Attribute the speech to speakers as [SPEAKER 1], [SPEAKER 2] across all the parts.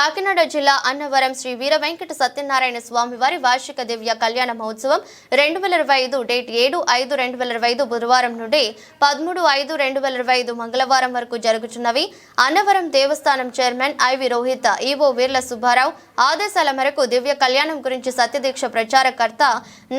[SPEAKER 1] కాకినాడ జిల్లా అన్నవరం శ్రీ వీర వెంకట సత్యనారాయణ స్వామి వారి వార్షిక దివ్య కళ్యాణ మహోత్సవం రెండు వేల ఇరవై ఐదు డేట్ ఏడు ఐదు రెండు వేల ఇరవై ఐదు బుధవారం నుండి పదమూడు ఐదు రెండు వేల ఇరవై ఐదు మంగళవారం వరకు జరుగుతున్నవి. అన్నవరం దేవస్థానం chairman I V Rohit EO Veerla Subbarao ఆదేశాల మేరకు దివ్య కళ్యాణం గురించి సత్యదీక్ష ప్రచారకర్త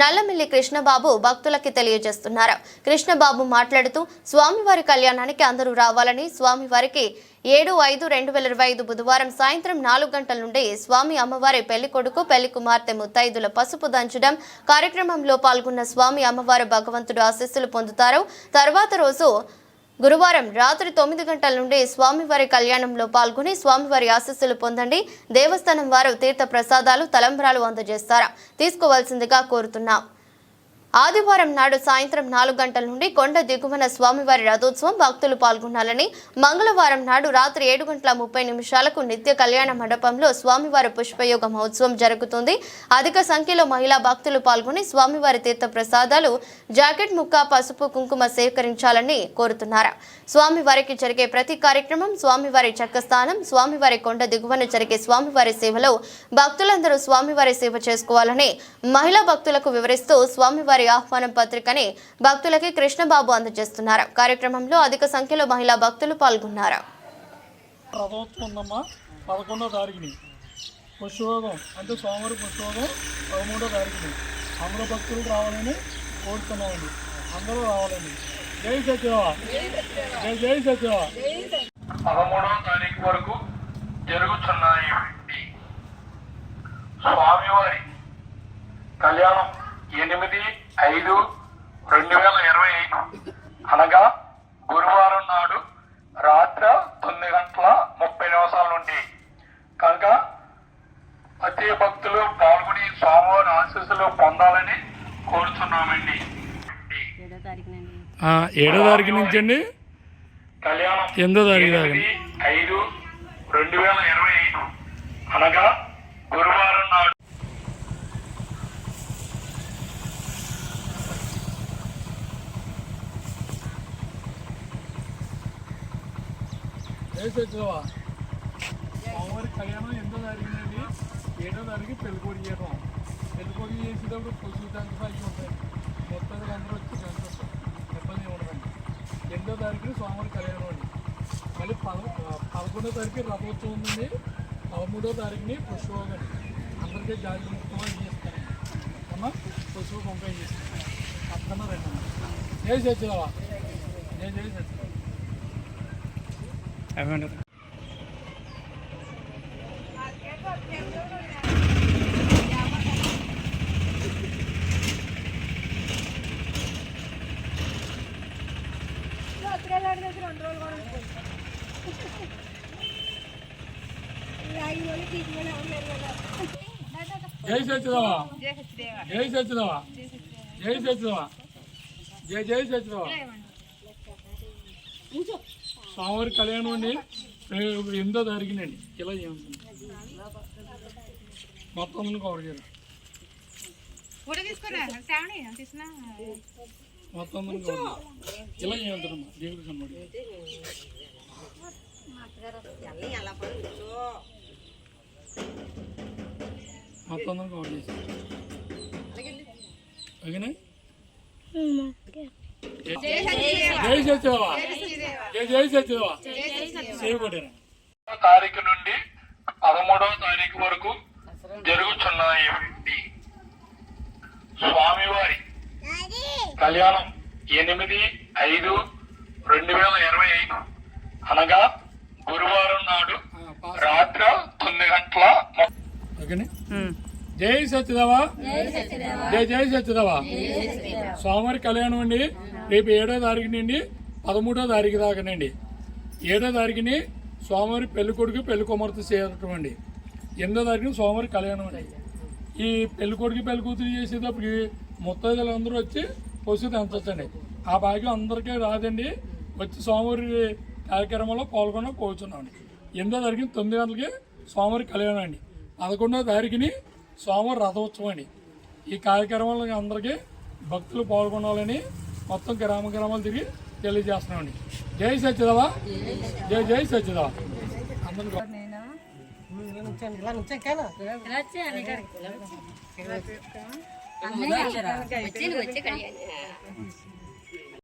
[SPEAKER 1] నల్లమిల్లి కృష్ణబాబు భక్తులకి తెలియజేస్తున్నారు. కృష్ణబాబు మాట్లాడుతూ స్వామివారి కళ్యాణానికి అందరూ రావాలని స్వామివారికి ఏడు ఐదు రెండు వేల ఇరవై ఐదు బుధవారం సాయంత్రం నాలుగు గంటల నుండి స్వామి అమ్మవారి పెళ్ళి కొడుకు పెళ్ళి కుమార్తె ముత్తైదుల పసుపు దంచడం కార్యక్రమంలో పాల్గొన్న స్వామి అమ్మవారు భగవంతుడు ఆశీస్సులు పొందుతారు. తర్వాత రోజు గురువారం రాత్రి తొమ్మిది గంటల నుండి స్వామివారి కళ్యాణంలో పాల్గొని స్వామివారి ఆశీస్సులు పొందండి. దేవస్థానం వారు తీర్థ ప్రసాదాలు తలంబ్రాలు అందజేస్తారా? తీసుకోవాల్సిందిగా కోరుతున్నాం. ఆదివారం నాడు సాయంత్రం నాలుగు గంటల నుండి కొండ దిగువన స్వామివారి రథోత్సవం భక్తులు పాల్గొనాలని మంగళవారం నాడు రాత్రి ఏడు గంటల ముప్పై నిమిషాలకు నిత్య కళ్యాణ మండపంలో స్వామివారి పుష్పయోగ మహోత్సవం జరుగుతుంది. అధిక సంఖ్యలో మహిళా భక్తులు పాల్గొని స్వామివారి తీర్థ ప్రసాదాలు జాకెట్ ముక్క పసుపు కుంకుమ సేకరించాలని కోరుతున్నారు. స్వామివారికి జరిగే ప్రతి కార్యక్రమం స్వామివారి చక్కస్థానం స్వామివారి కొండ దిగువన జరిగే స్వామివారి సేవలో భక్తులందరూ స్వామివారి సేవ చేసుకోవాలని మహిళా భక్తులకు వివరిస్తూ స్వామివారి ఆహ్వానం పత్రికని భక్తులకి కృష్ణబాబు అందజేస్తున్నారు. కార్యక్రమంలో అధిక సంఖ్యలో మహిళా భక్తులు పాల్గొన్నారు.
[SPEAKER 2] రథోత్సవం ఉందమ్మా పదకొండో తారీఖుని. పుష్పయోగం అంటే సోమవారం పుష్పయోగం పదమూడో తారీఖుని. అందరూ భక్తులు రావాలని కోరుతున్నామండి. అందరూ రావాలండి జై సత్యవా జై జై సత్యవా
[SPEAKER 3] పదమూడవ తారీఖు వరకు జరుగుతున్నాయి స్వామివారి కళ్యాణం ఎనిమిది ఐదు రెండు వేల ఇరవై ఐదు. అనగా గురువారం నాడు రాత్రి తొమ్మిది గంటల ముప్పై నిమిషాల నుండి. కనుక ప్రతి భక్తులు పాల్గొని స్వామివారి ఆశీస్సులు పొందాలని కోరుతున్నామండి.
[SPEAKER 4] ఏడో
[SPEAKER 2] తారీఖు నుంచి అండి?
[SPEAKER 3] కళ్యాణం
[SPEAKER 2] ఎనిమిదో తారీఖు
[SPEAKER 3] ఐదు రెండు వేల ఇరవై ఐదు. అనగా గురువారం నాడు
[SPEAKER 2] జై సత్యవా సోమవారి కళ్యాణం ఎనిమిదో తారీఖునండి. ఏడో తారీఖు పెళ్ళికొడి చేయడం పెళ్ళికొడి చేసేటప్పుడు పశువు దంచు అవి ఉంటాయి. మొత్తం అందరూ వచ్చి దంచుతారు ఇబ్బంది ఉండదండి. ఎనిమిదో తారీఖు సోమవారి కళ్యాణం అండి. మళ్ళీ పద పదకొండో తారీఖు రథోత్సవం ఉందండి. పదమూడో తారీఖుని పుష్పయోగం అండి. అందరికీ జాతి ముఖ్యమా చేస్తాను అమ్మ పుష్ప పంపిణీ చేస్తాను అక్కడ రండి. అమ్మ జై సత్యవా జై జై సత్యవా జై సచిదవా జై సచిదవా జై సత్యదేవా జై జై సత్యదేవా స్వామివారి కళ్యాణం అండి. ఎనిమిదో తారీఖునండి ఇలా చేయండి. మొత్తం కవర్ చేయాలి మొత్తం ఇలా చేయంటారమ్మా దేవుడికి కనబడి. మొత్తం కవర్ చేసి. ఓకేనా జై సత్యదేవా జై సత్యదేవా
[SPEAKER 3] తారీఖు నుండి పదమూడవ తారీఖు వరకు జరుగుతున్నాయి స్వామివారి కళ్యాణం ఎనిమిది ఐదు రెండు వేల ఇరవై ఐదు. అనగా గురువారం నాడు రాత్రి తొమ్మిది గంటల
[SPEAKER 2] జై సత్యదేవా జై జై సత్యదేవా సోమవారి కళ్యాణం అండి. రేపు ఏడో తారీఖు నుండి పదమూడో తారీఖు దాకానండి ఏడో తారీఖుని సోమవారి పెళ్ళి కొడుకు పెళ్ళి కుమార్తె చేయటం అండి ఎనిమిదో తారీఖున సోమవారి కళ్యాణం అండి. ఈ పెళ్ళి కొడుకు పెళ్ళి కూతురు చేసేటప్పుడు ముత్తైదులు అందరూ వచ్చి పశు తెంచొచ్చండి ఆ భాగ్యం అందరికీ రాదండి. వచ్చి సోమవారి కార్యక్రమంలో పాల్గొన్న పోచున్నామండి ఎనిమిదో తారీఖున తొమ్మిది గంటలకి సోమవారి కళ్యాణం అండి. పదకొండో తారీఖుని సోమవారి రథోత్సవం అండి. ఈ కార్యక్రమంలో అందరికీ భక్తులు పాల్గొనాలని మొత్తం గ్రామ గ్రామాలు తిరిగి తెలియజేస్తున్నామండి. జై సత్యదేవా జై జై సత్యదేవా అందరికీ
[SPEAKER 4] నేను వచ్చి వచ్చి కళ్యాణ్